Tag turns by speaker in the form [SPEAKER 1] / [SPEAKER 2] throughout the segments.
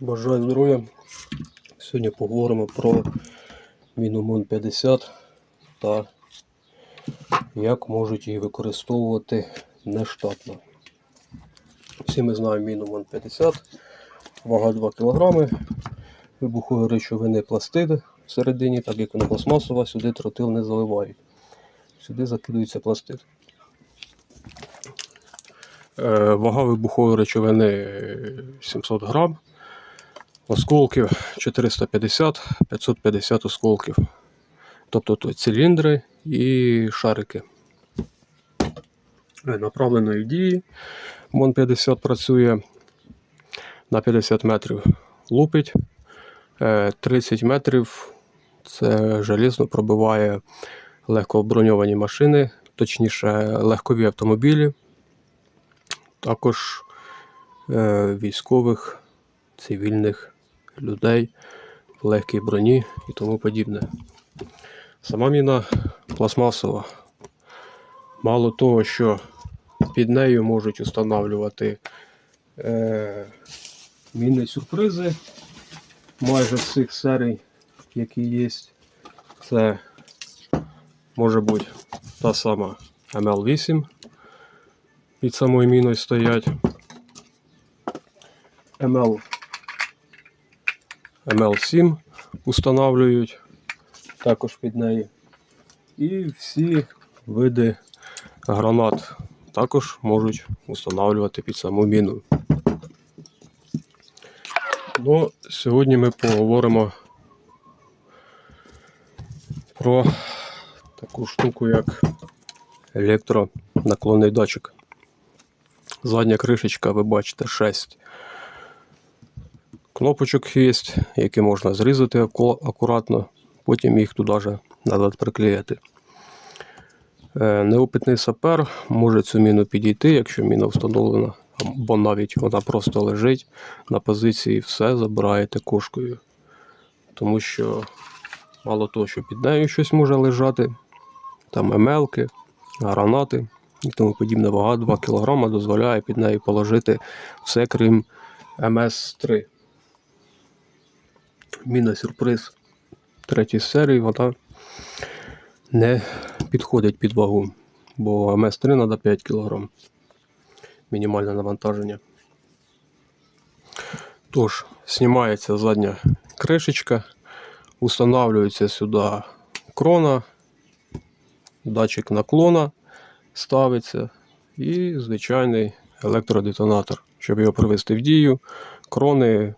[SPEAKER 1] Бажаю здоров'я. Сьогодні поговоримо про Міномон 50 та як можуть її використовувати нештатно. Всі ми знаємо Міномон 50, вага 2 кг, вибухові речовини пластиди всередині, так як вона пластмасова, сюди тротил не заливають. Сюди закидується пластид. Е, Вага вибухової речовини е, 700 грам. Осколків 450-550 осколків. Тобто то циліндри і шарики. Е, Направленої дії МОН 50 працює на 50 метрів лупить. Е, 30 метрів це желізно пробиває легкоброньовані машини, точніше легкові автомобілі, також е, військових, цивільних людей в легкій броні і тому подібне. Сама міна пластмасова. Мало того, що під нею можуть встановлювати е, міни сюрпризи майже всіх серій, які є. Це може бути та сама ML8 під самою міною стоять. ML ML7 установлюють також під неї. І всі види гранат також можуть установлювати під саму міну. Ну, сьогодні ми поговоримо про таку штуку, як електронаклонний датчик. Задня кришечка, ви бачите, 6 кнопочок є, які можна зрізати акуратно, потім їх туди же назад приклеїти. Е, Неопитний сапер може цю міну підійти, якщо міна встановлена, або навіть вона просто лежить на позиції, все забираєте кошкою. Тому що мало того, що під нею щось може лежати, там емелки, гранати і тому подібне. Вага 2 кг дозволяє під нею положити все крім МС-3. Міна сюрприз третій серії, вона не підходить під вагу, бо МС-3 треба 5 кг. Мінімальне навантаження. Тож, знімається задня кришечка, устанавливається сюди крона, датчик наклона ставиться і звичайний електродетонатор. Щоб його привести в дію, крони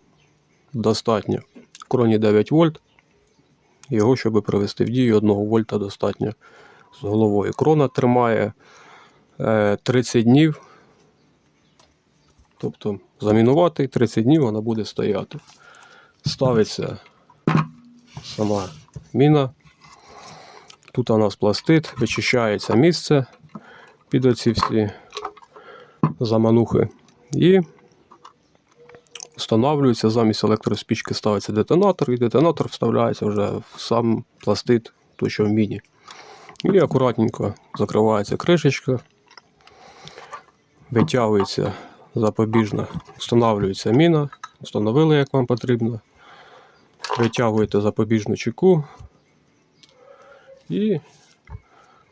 [SPEAKER 1] достатньо. Кроні 9 вольт. Його, щоб привести в дію, 1 вольта достатньо з головою. Крона тримає е, 30 днів. Тобто замінувати 30 днів вона буде стояти. Ставиться сама міна. Тут у нас пластит, вичищається місце під оці всі заманухи. І встановлюється замість електроспічки ставиться детонатор, і детонатор вставляється вже в сам пластит, то що в міні. І акуратненько закривається кришечка, витягується запобіжно, встановлюється міна, встановили як вам потрібно. Витягуєте запобіжну чеку і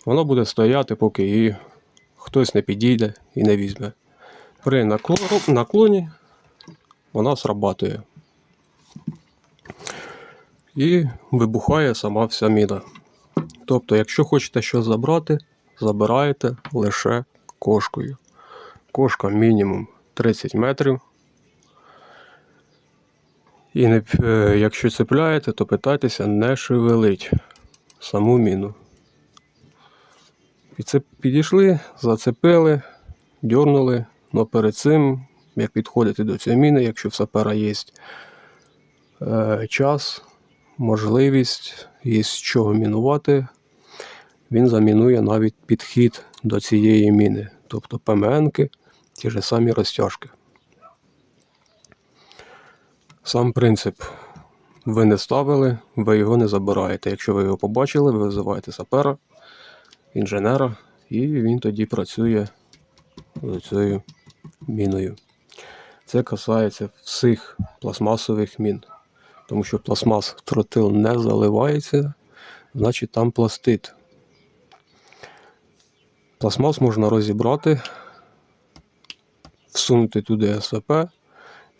[SPEAKER 1] вона буде стояти, поки її хтось не підійде і не візьме. При наклоні вона срабатує. І вибухає сама вся міна. Тобто, якщо хочете щось забрати, забираєте лише кошкою. Кошка мінімум 30 метрів. І не, е, якщо цепляєте, то питайтеся не шевелить саму міну. Підійшли, зацепили, дьорнули, але перед цим, як підходити до цієї міни, якщо в сапера є е, час, можливість, є з чого мінувати, він замінує навіть підхід до цієї міни, тобто ПМНки, ті ж самі розтяжки. Сам принцип. Ви не ставили, ви його не забираєте. Якщо ви його побачили, ви визиваєте сапера, інженера, і він тоді працює з цією міною. Це касається всіх пластмасових мін. Тому що пластмас тротил не заливається, значить там пластит. Пластмас можна розібрати, всунути туди СВП,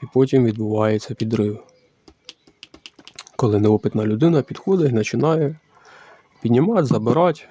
[SPEAKER 1] і потім відбувається підрив. Коли неопитна людина підходить починає піднімати, забирати,